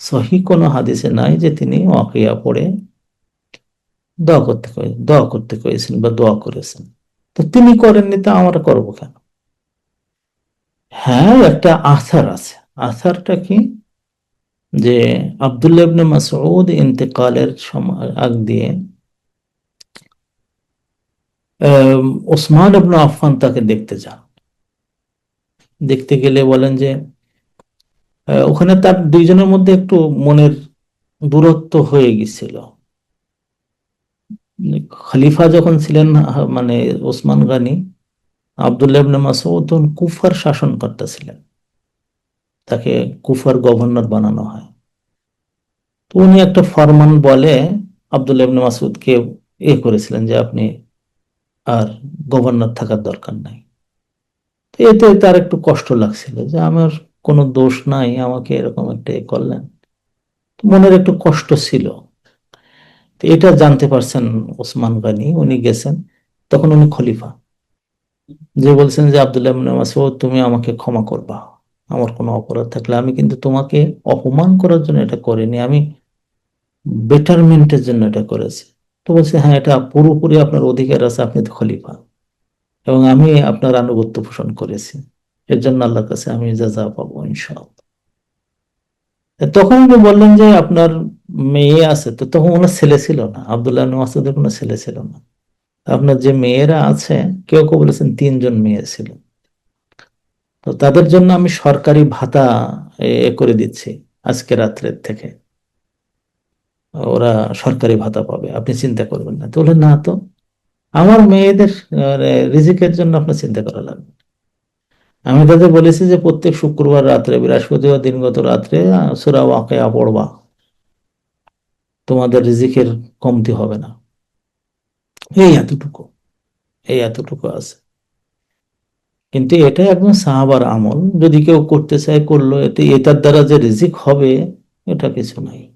সহি কোনো হাদিসে নাই যে তিনি ওয়াকিয়া পড়ে দোয়া করতে দোয়া করতে কয়েছেন বা দোয়া করেছেন। তো তিনি করেননি তা আমরা করব কেন? হ্যাঁ একটা আসার আছে। আসারটা কি? যে আবদুল্লাহ ইবনে মাসউদ ইন্তেকালের সময়, আগ দিয়ে ওসমান ইবনে আফফান তাকে দেখতে যান। দেখতে গেলে বলেন যে ওখানে তার দুইজনের মধ্যে একটু মনের দূরত্ব হয়ে গেছিল। খলিফা যখন ছিলেন মানে ওসমান গানি, আবদুল্লাহ ইবনে মাসউদ তখন ছিলেন তাকে কুফার গভর্নর বানানো হয়। তো উনি একটা ফরমান বলে আবদুল্লাহ ইবনে মাসউদকে এ করেছিলেন যে আপনি আর গভর্নর থাকার দরকার নাই। এতে তার একটু কষ্ট লাগছিল যে আমার কোনো দোষ নাই আমাকে এরকম একটা করলেন। মনের একটু কষ্ট ছিল। এটা জানতে পারছেন ওসমান গানি, উনি গেছেন, তখন উনি খলিফা। যে বলছেন যে আবদুল্লাহ তুমি আমাকে ক্ষমা করবা। আমার কোনো অপরাধ থাকলে আমি কিন্তু তোমাকে অপমান করার জন্য এটা করিনি, আমি বেটারমেন্টের জন্য এটা করেছি। তো বলছে হ্যাঁ এটা পুরোপুরি আপনার অধিকার আছে, আপনি তো খলিফা। এবং আমি আপনার আনুগত্য পোষণ করেছি। এর জন্য আল্লাহর কাছে আমি যা পাবো ইনশাল তখন উনি বললেন যে, আপনার মেয়ে আছে। তো তখন ওনার ছেলে ছিল না। আবদুল্লাহ মাসুদের কোনো ছেলে ছিল না। আপনার যে মেয়েরা আছে, কেউ কেউ বলেছেন তিনজন মেয়ে ছিল। তো তাদের জন্য আমি সরকারি ভাতা এ করে দিচ্ছি আজকে রাত্রের থেকে। ওরা সরকারি ভাতা পাবে, আপনি চিন্তা করবেন না। তো না তো, আমার মেয়েদের রিজিকের জন্য আপনার চিন্তা করা লাগবে। আমি তাদের বলেছি যে প্রত্যেক শুক্রবার রাত্রে, বৃহস্পতিবার দিনগত রাত্রে সুরা ওয়াকে পড়বা। তোমাদের রিজিকের কমতি হবে না। এই এতটুকু এই এতটুকু আছে। কিন্তু এটা একদম সাহাবার আমল। যদি কেউ করতে চায়, করল, এতে এটার দ্বারা যে রিজিক হবে, এটা কিছু নাই।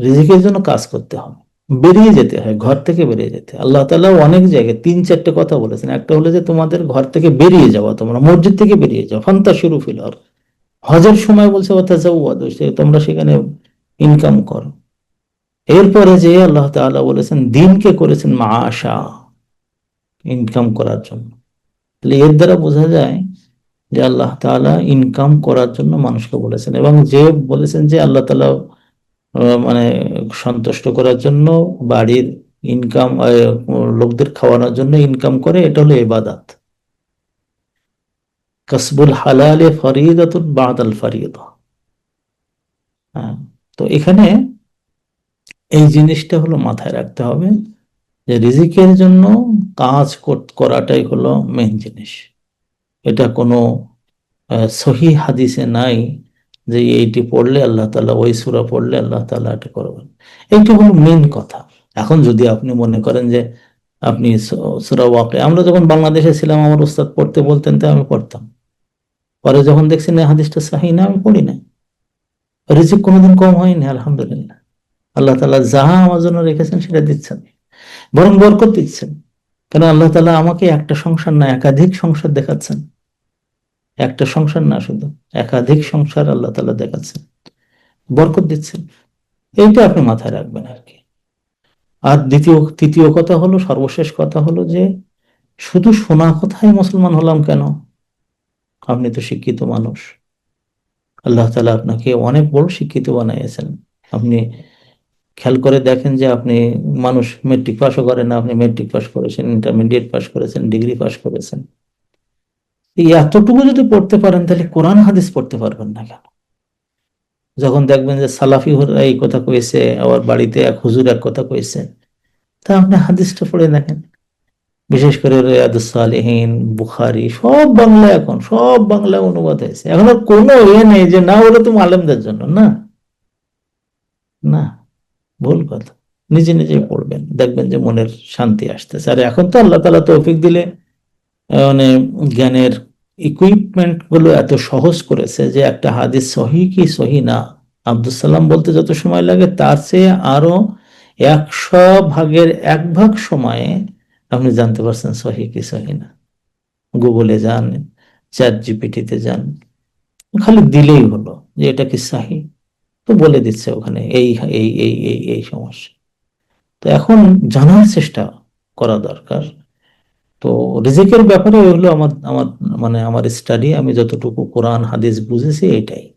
রিজিকের জন্য কাজ করতে হবে। বেরিয়ে যেতে হয়, ঘর থেকে বেরিয়ে যেতে আল্লাহ তালা অনেক জায়গায় তিন, চারটে কথা বলেছেন। একটা হলো যে, তোমাদের ঘর থেকে বেরিয়ে যাওয়া, তোমরা মসজিদ থেকে বেরিয়ে যাও। ফান্তা শুরু ফিল হজের সময় বলছে তোমরা সেখানে ইনকাম করো। এরপরে যে আল্লাহ তালা বলেছেন, দিনকে করেছেন মা আশা ইনকাম করার জন্য। তাহলে এর দ্বারা বোঝা যায় যে আল্লাহ তালা ইনকাম করার জন্য মানুষকে বলেছেন। এবং যে বলেছেন যে আল্লাহ তালা মানে সন্তুষ্ট করার জন্য বাড়ির ইনকাম লোকদের খাওয়ানোর জন্য ইনকাম করে, এটা হলো এবাদাত কসবুল হালালে ফরিদাতুল বাদাল ফরিদ। হ্যাঁ তো এখানে এই জিনিসটা হলো মাথায় রাখতে হবে যে রিজিকের জন্য কাজ করাটাই হলো মেন জিনিস। এটা কোনো সহি হাদিসে নাই যে এইটি পড়লে আল্লাহ তালা ওই সুরা পড়লে আল্লাহ তালা এটা করবেন। এইটি হলো মেন কথা। এখন যদি আপনি মনে করেন যে আপনি সুরা ওয়াকে আমরা যখন বাংলাদেশে ছিলাম, আমার উস্তাদ পড়তে বলতেন তো আমি পড়তাম। পরে যখন দেখছি, না, হাদিসটা সাহি না, আমি পড়ি না রিজিক কোনোদিন কম হয়নি, আলহামদুলিল্লাহ। আল্লাহ তালা যাহা আমার জন্য রেখেছেন, সেটা দিচ্ছেন। বরং বরকত দিচ্ছেন। কেন আল্লাহ তালা আমাকে একটা সংসার না, একাধিক সংসার দেখাচ্ছেন। একটা সংসার না, শুধু একাধিক সংসার আল্লাহ তালা দেখাচ্ছেন, বরকত দিচ্ছেন। এইটা আপনি মাথায় রাখবেন আর কি। আর দ্বিতীয়, তৃতীয় কথা হলো, সর্বশেষ কথা হলো যে, শুধু শোনা কথাই মুসলমান হলাম কেন? আপনি তো শিক্ষিত মানুষ। আল্লাহ তালা আপনাকে অনেক বড় শিক্ষিত বানাইয়েছেন আপনি খেয়াল করে দেখেন যে, আপনি মানুষ মেট্রিক পাসও করেন আপনি মেট্রিক পাশ করেছেন ইন্টারমিডিয়েট পাশ করেছেন ডিগ্রি পাশ করেছেন। এই এতটুকু যদি পড়তে পারেন, তাহলে কোরআন হাদিস পড়তে পারবেন না কেন? যখন দেখবেন যে সালাফি এই কথা কয়েছে আবার বাড়িতে এক হুজুর এক কথা কয়েছে তা আপনি হাদিসটা পড়ে দেখেন। বিশেষ করে রেয়াদুসালিহীন বুখারি, সব বাংলা এখন, সব বাংলা অনুবাদ হয়েছে। এখন আর কোনো এ নেই যে না, ওরা তো আলেমদের জন্য, না। না, ভুল কথা। নিজে নিজে পড়বেন, দেখবেন যে মনের শান্তি আসতেছে। আর এখন তো আল্লাহ তালা তৌফিক দিলে মানে জ্ঞানের ইকুইপমেন্টগুলো এত সহজ করেছে যে একটা হাদিস সহি কি সহি না? আব্দুল সালাম বলতে যত সময় লাগে, তার চেয়ে আরও একশো ভাগের এক ভাগ সময়ে আপনি জানতে পারছেন সহি কি সহি না। গুগলে যান চ্যাট জিপিটিতে যান, খালি দিলেই হলো যে এটা কি সাহি? তো বলে দিচ্ছে ওখানে, এই এই এই এই এই সমস্যা। তো এখন জানার চেষ্টা করা দরকার। তো রিজিকের ব্যাপারে হলো আমার আমার মানে আমার স্টাডি আমি যতটুকু কোরআন, হাদিস বুঝেছি, এটাই।